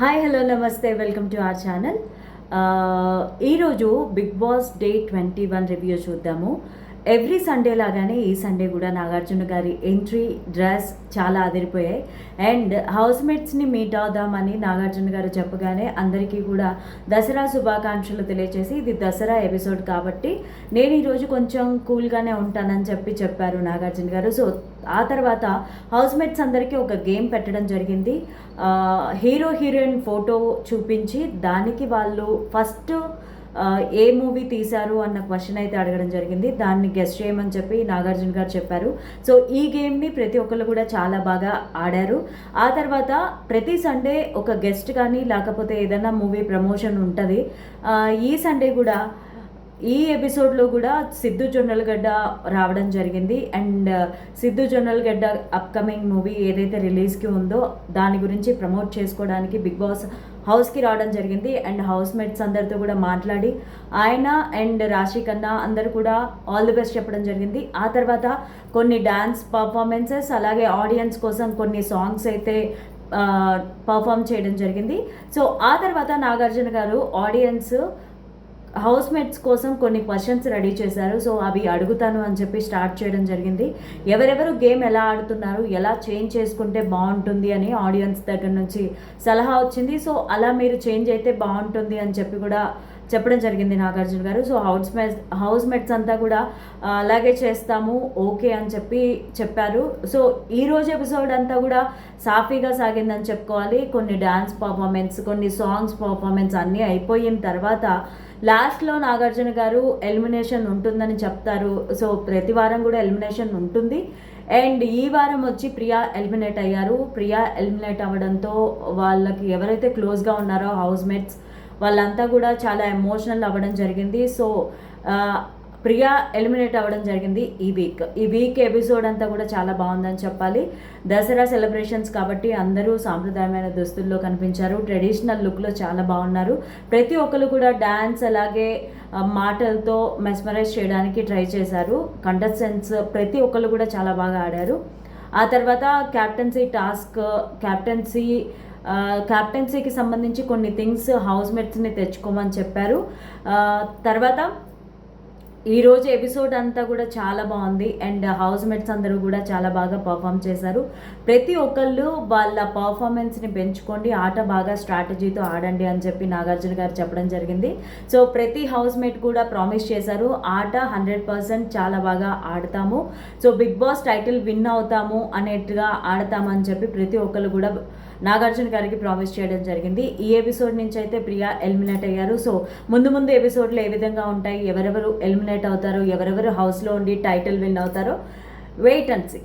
Hi hello నమస్తే welcome to our channel ఈరోజు Bigg Boss day twenty one review చూద్దాము. Every Sunday లాగానే ఈ సండే కూడా నాగార్జున గారి ఎంట్రీ డ్రెస్ చాలా అదిరిపోయాయి. అండ్ హౌస్ మేట్స్ని మీట్ అవుదామని నాగార్జున గారు చెప్పగానే అందరికీ కూడా దసరా శుభాకాంక్షలు తెలియజేసి ఇది దసరా ఎపిసోడ్ కాబట్టి నేను ఈరోజు కొంచెం కూల్గానే ఉంటానని చెప్పి చెప్పారు నాగార్జున గారు. సో ఆ తర్వాత హౌస్ మేట్స్ అందరికీ ఒక గేమ్ పెట్టడం జరిగింది. హీరో హీరోయిన్ ఫోటో చూపించి దానికి వాళ్ళు ఫస్ట్ ఏ మూవీ తీశారు అన్న క్వశ్చన్ అయితే అడగడం జరిగింది. దాన్ని గెస్ట్ చేయమని చెప్పి నాగార్జున గారు చెప్పారు. సో ఈ గేమ్ని ప్రతి ఒక్కరు కూడా చాలా బాగా ఆడారు. ఆ తర్వాత ప్రతి సండే ఒక గెస్ట్ కానీ లేకపోతే ఏదైనా మూవీ ప్రమోషన్ ఉంటుంది. ఈ సండే కూడా ఈ ఎపిసోడ్లో కూడా సిద్ధు జొన్నలగడ్డ రావడం జరిగింది. And uh, Siddhu Jonnalagadda upcoming movie ఏదైతే రిలీజ్కి ఉందో దాని గురించి ప్రమోట్ చేసుకోవడానికి బిగ్ బాస్ హౌస్కి రావడం జరిగింది. అండ్ హౌస్ మేట్స్ అందరితో కూడా మాట్లాడి ఆయన అండ్ రాశి కన్నా అందరు కూడా ఆల్ ది బెస్ట్ చెప్పడం జరిగింది. ఆ తర్వాత కొన్ని డ్యాన్స్ పర్ఫార్మెన్సెస్ అలాగే ఆడియన్స్ కోసం కొన్ని సాంగ్స్ అయితే uh, పర్ఫామ్ చేయడం జరిగింది. సో ఆ తర్వాత నాగార్జున గారు ఆడియన్స్ హౌస్ మేట్స్ కోసం కొన్ని క్వశ్చన్స్ రెడీ చేశారు. సో అవి అడుగుతాను అని చెప్పి స్టార్ట్ చేయడం జరిగింది. ఎవరెవరు గేమ్ ఎలా ఆడుతున్నారు ఎలా చేంజ్ చేసుకుంటే బాగుంటుంది అని ఆడియన్స్ దగ్గర నుంచి సలహా వచ్చింది. సో అలా మీరు చేంజ్ అయితే బాగుంటుంది అని చెప్పి కూడా చెప్పడం జరిగింది నాగార్జున గారు. So housemates housemates అంతా కూడా అలాగే చేస్తాము ఓకే అని చెప్పి చెప్పారు. సో ఈ రోజు ఎపిసోడ్ అంతా కూడా సాఫీగా సాగిందని చెప్పుకోవాలి. కొన్ని డ్యాన్స్ పర్ఫార్మెన్స్ కొన్ని సాంగ్స్ పర్ఫార్మెన్స్ అన్నీ అయిపోయిన తర్వాత లాస్ట్లో నాగార్జున గారు ఎలిమినేషన్ ఉంటుందని చెప్తారు. సో ప్రతి వారం కూడా ఎలిమినేషన్ ఉంటుంది. అండ్ ఈ వారం వచ్చి ప్రియా ఎలిమినేట్ అయ్యారు. ప్రియా ఎలిమినేట్ అవ్వడంతో వాళ్ళకి ఎవరైతే క్లోజ్గా ఉన్నారో హౌస్ మేట్స్ వాళ్ళంతా కూడా చాలా ఎమోషనల్ అవ్వడం జరిగింది. సో ప్రియా ఎలిమినేట్ అవ్వడం జరిగింది ఈ వీక్ ఈ వీక్ ఎపిసోడ్ అంతా కూడా చాలా బాగుందని చెప్పాలి. దసరా సెలబ్రేషన్స్ కాబట్టి అందరూ సాంప్రదాయమైన దుస్తుల్లో కనిపించారు. ట్రెడిషనల్ లుక్లో చాలా బాగున్నారు. ప్రతి ఒక్కరు కూడా డ్యాన్స్ అలాగే మాటలతో మెస్మరైజ్ చేయడానికి ట్రై చేశారు. కంటెస్టెంట్స్ ప్రతి ఒక్కరు కూడా చాలా బాగా ఆడారు. ఆ తర్వాత క్యాప్టెన్సీ టాస్క్ క్యాప్టెన్సీ క్యాప్టెన్సీకి సంబంధించి కొన్ని థింగ్స్ హౌస్ మేట్స్ని తెచ్చుకోమని చెప్పారు. తర్వాత ఈరోజు ఎపిసోడ్ అంతా కూడా చాలా బాగుంది. అండ్ హౌస్ మేట్స్ అందరూ కూడా చాలా బాగా పర్ఫామ్ చేశారు. ప్రతి ఒక్కళ్ళు వాళ్ళ పర్ఫార్మెన్స్ని పెంచుకోండి. ఆట బాగా స్ట్రాటజీతో ఆడండి అని చెప్పి నాగార్జున గారు చెప్పడం జరిగింది. సో ప్రతి హౌస్ మేట్ కూడా ప్రామిస్ చేశారు. ఆట హండ్రెడ్ పర్సెంట్ చాలా బాగా ఆడతాము. So Bigg Boss title win అవుతాము అనేట్టుగా ఆడతామని చెప్పి ప్రతి ఒక్కళ్ళు కూడా నాగార్జున గారికి ప్రామిస్ చేయడం జరిగింది. ఈ ఎపిసోడ్ నుంచి అయితే ప్రియా ఎలిమినేట్ అయ్యారు. సో ముందు ముందు ఎపిసోడ్లు ఏ విధంగా ఉంటాయి? ఎవరెవరు ఎలిమినేట్ అవుతారో? ఎవరెవరు హౌస్లో ఉండి టైటిల్ విన్ అవుతారో? Wait and see.